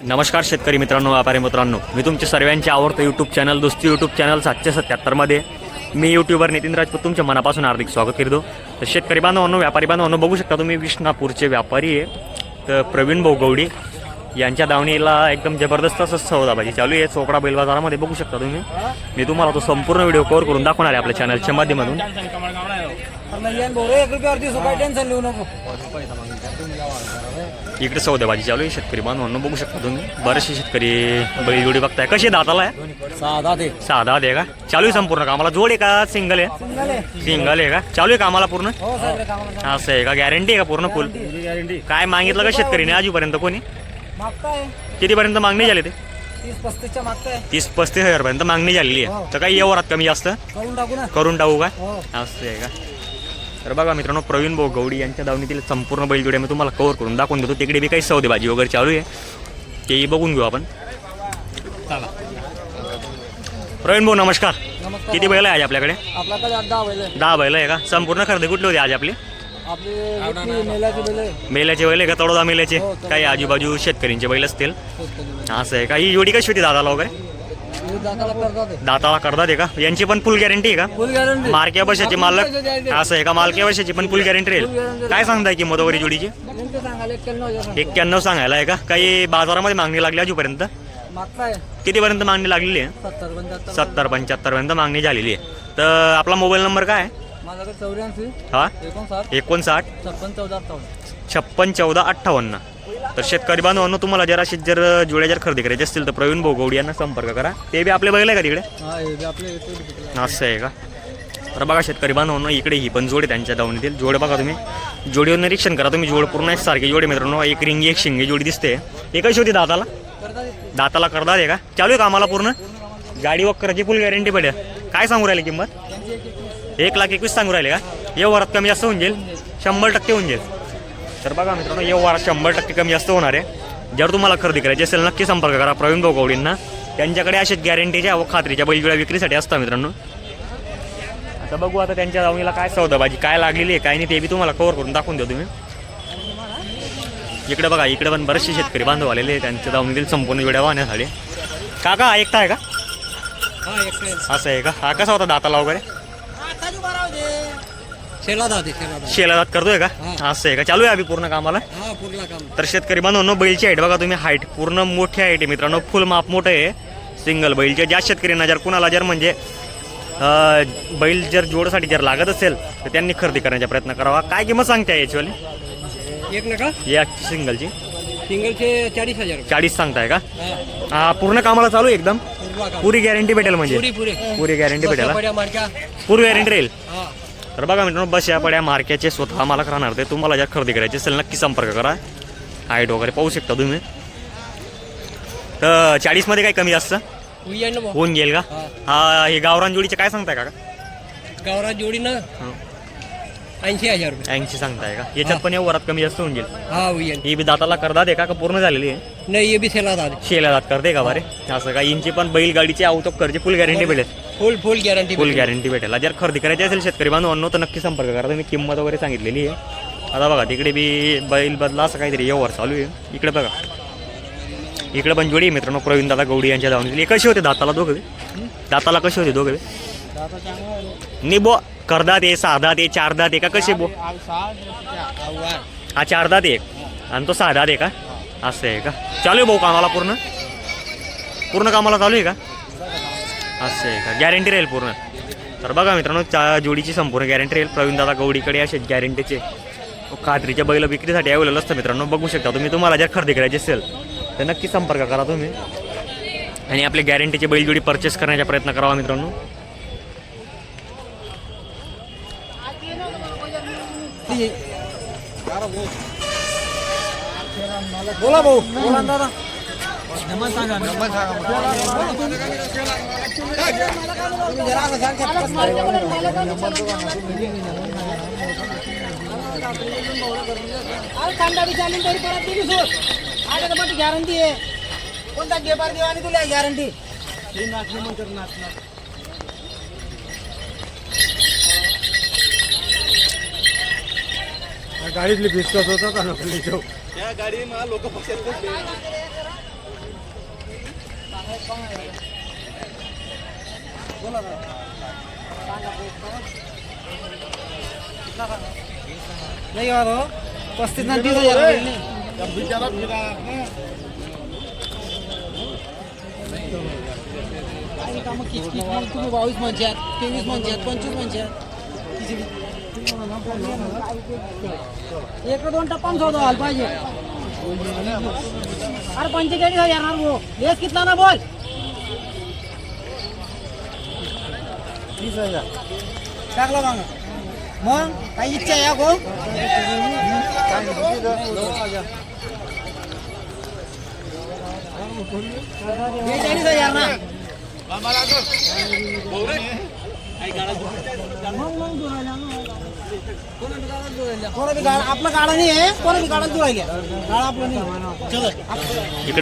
नमस्कार शेतकरी मित्रांनो व्यापारी मित्रांनो. मी तुमचे सर्वांचे आवडतं YouTube channel Dosti YouTube channel सातशे सत्याहत्तरमध्ये मी यूट्यूबर नितीन राजपूत तुमच्या मनापासून हार्दिक स्वागत करीतो. तर शेतकरी बांधवांनो व्यापारी बांधवांनो बघू शकता तुम्ही विष्णापूरचे व्यापारी आहे. तर प्रवीण भाऊ गवडी यांच्या दावणीला एकदम जबरदस्त असं सौदाबाजी चालू आहे. चोपडा बैल बाजारामध्ये बघू शकता तुम्ही. मी तुम्हाला तो संपूर्ण व्हिडिओ कव्हर करून दाखवणार आहे आपल्या चॅनलच्या माध्यमातून. इकडे सौदाबाजी चालू आहे शेतकरी बांधवांनो बघू शकता तुम्ही. बरेचसे शेतकरी बैलजोडी बघताय. कशी दाताला आहे? साधा आहे का? चालू आहे संपूर्ण कामाला जोड आहे का? सिंगल आहे. सिंगल आहे. का? चालू आहे कामाला पूर्ण? हो कामाला असं आहे का? गॅरंटी आहे का पूर्ण फुल गॅरंटी काय मागितलं का शेतकरीने? आजूपर्यंत कोणी? मागताय. कितीपर्यंत मागणी झाली ते? तीस पस्तीसच्या मागताय. तीस पस्तीस हजारपर्यंत मागणी झालेली आहे. तर काही व्यवहारात कमी जास्त? करून टाकू ना. करून टाकू का? हो. असं आहे का? तर बघा मित्रांनो प्रवीण भाऊ गवडी यांच्या दावणीतील संपूर्ण बैलजोड्या मी तुम्हाला कव्हर करून दाखवून देतो. तिकडे बी काही सौदेबाजी वगैरे चालू आहे. तेही बघून घेऊ आपण. प्रवीण भाऊ नमस्कार. नमस्कार. किती बैल आहे आज आपल्याकडे? बैल आहे. दहा बैल आहे का? संपूर्ण खरेदी कुठली होती आज आपली? मेल्याची बैल आहे. का? तळोदा मेल्याचे. हो. काही आजूबाजू शेतकऱ्यांचे बैल असतील. असं आहे. का ही जोडी कशी होती दादाला वगैरे? हे दाताला करतात आहे. का? यांची पण फुल गॅरंटी आहे का? फुल गॅरंटी मार्क्या बशाची मालक असं आहे का? मालक्या बशाची पण फुल गॅरंटी राहील. काय सांगताय किंमत वगैरे जोडीची? एक्क्याण्णव सांगायला आहे का? काही बाजारामध्ये मागणी लागली आजूपर्यंत मागताय कितीपर्यंत मागणी लागलेली आहे? सत्तर पंच्याहत्तर सत्तर पंच्याहत्तर पर्यंत मागणी झालेली आहे. तर आपला मोबाईल नंबर काय आहे? माझ्याकडे चौऱ्याऐंशी. हा? एकोणसाठ. एकोणसाठ? छप्पन चौदा अठ्ठावन्न. छप्पन चौदा अठ्ठावन्न. तर शेतकरी बांधवांनो तुम्हाला जर अशी जर जोड्या जर खरेदी करायची असतील तर प्रवीण भोगवडी यांना संपर्क करा. ते बी आपले आहे का तिकडे? हा हे बी आपले येतो तिकडे. असं आहे का? तर बघा शेतकरी बांधवांनो इकडे ही पण जोड त्यांच्या दावणीतील. जोड बघा तुम्ही. जोडीवर निरीक्षण करा तुम्ही. जोड पूर्ण सारखी जोडी मित्रांनो. एक रिंगी एक शिंगी जोडी दिसते. एक कशी होती दाताला? येते. दाताला करतात आहे का? चालू आहे कामाला पूर्ण? गाडी वक्कराची फुल गॅरंटी पडेल. काय सांगू राहिले किंमत? त्यांची एक एकवीस. एक लाख एकवीस सांगू राहिले का? ये वरात कमी जास्त होऊन जाईल. शंभर टक्के होऊन जाईल. तर बघा मित्रांनो ये वरात शंभर टक्के कमी जास्त होणार आहे. जर तुम्हाला खरेदी करायची असेल नक्की संपर्क करा प्रवीण गोगवडींना त्यांच्याकडे असेच गॅरंटीच्या व खात्रीच्या बैलजोड्या विक्रीसाठी असतात मित्रांनो. आता बघू आता त्यांच्या दावणीला काय सौदाबाजी काय लागलेली आहे काय नाही ते बी तुम्हाला कव्हर करून दाखवून देऊ तुम्ही. इकडे बघा इकडे पण बरेचसे शेतकरी बांधव आलेले आहे त्यांच्या दावणीतील संपूर्ण जोड्या वाहण्यासाठी काका ऐकता आहे का. असं आहे का? हा कसा होता दाताला वगैरे? शेला दाते शेला करतोय का. असं आहे का? चालू आहे अभि पूर्ण कामाला? हा पूर्ण काम. तर शेतकरी बांधवांनो बैलची हाईट बघा तुम्ही हाईट पूर्ण मोठी हाईट आहे मित्रांनो. फुल माप मोठं आहे. सिंगल बैलचे ज्या शेतकऱ्यांना जर कुणाला जर म्हणजे अं, बैल जर जोडसाठी जर लागत असेल तर त्यांनी खरेदी करण्याचा प्रयत्न करावा. काय किंमत सांगताय याचीवाली एक नका. या सिंगलची सिंगलचे चाळीस हजार रुपये. चाळीस सांगताय का? हा. हा पूर्ण कामाला चालू आहे एकदम? पूर्ण काम. पुरी गॅरंटी भेटेल म्हणजे? पुरी पुरी. पुरी गॅरंटी भेटेल हा? पूर्ण गॅरंटी राहील? हा. तर बघा मित्रांनो बस या पड्या मार्केटचे स्वतः मालक राहणार ते. तुम्हाला जर खरेदी करायची असेल नक्की संपर्क करा. हाईट वगैरे पाहू शकता तुम्ही. तर चाळीसमध्ये काही कमी जास्त. होऊन गेल का? हा. हा गावरान जोडीचे काय सांगताय का गावरात जोडी ना ऐंशी हजार रुपये. ऐंशी सांगताय का? याच्यात पण वरात कमी जास्त होऊन गेल. हा बी दाताला करदात आहे का का पूर्ण झालेली आहे. नाही ये बी सेला दाते शेला दात करते का बारे? असं का इंची पण बैलगाडीची आउट ऑफ करची फुल गॅरंटी भेटेल. फुल फुल गॅरंटी फुल गॅरंटी भेटेल. जर खरेदी करायची असेल शेतकरी बांधवांनो तर नक्की संपर्क करा. तुम्ही किंमत वगैरे सांगितलेली आहे. आता बघा तिकडे बी बैल बदला असं काहीतरी व्यवहार चालू आहे. इकडे बघा. इकडे पण जोडी आहे मित्रांनो प्रवीण दादा गौडी यांच्या धावून कशी होते दाताला दोघे दाताला कशी होते दोघे नि बो करदात आहे साधात आहे चारदात आहे का कसे बो? हा चारदात आहे एक आणि तो सहादात आहे का? असं आहे का? चालू आहे भाऊ कामाला पूर्ण? पूर्ण कामाला चालू आहे का? असं आहे का? गॅरंटी राहील पूर्ण. तर बघा मित्रांनो चा जोडीची संपूर्ण गॅरंटी राहील. प्रवीणदादा गौडीकडे असे गॅरंटीचे खात्रीचे बैल विक्रीसाठी अवेलेबल असतं मित्रांनो. बघू शकता तुम्ही. तुम्हाला जर खरेदी करायची असेल तर नक्की संपर्क करा तुम्ही. आणि आपले गॅरंटीचे बैलजोडी परचेस करण्याचा प्रयत्न करावा मित्रांनो. बोला भाऊ. बोला दादा कांदा बी चालेल तरी परत तुम्ही सोड माझ्या पण गॅरंटी आहे. कोणता गेपार देवा आणि तुला गॅरंटी गाडीतली विश्वास होता का? नकली तो बोला ना. नाही यार हो. पस्तीस ना तीस हजार कामं किचकिच मग तुम्ही बावीस म्हणशात तेवीस म्हणशात पंचवीस म्हणशात एक दोन टप्पा सौदा व्हायला पाहिजे अरे पंचेचाळीस हजार ना भाऊ लेस कितला ना बोल वीस हजार टाकला मग मग काही इच्छा आहे गो बेचाळीस हजार ना कोणा बी गाडा आपलं गाडा नाही आहे. कोणा बी गाडा जुळायला गाडा आपलं नाही चलो. इकडे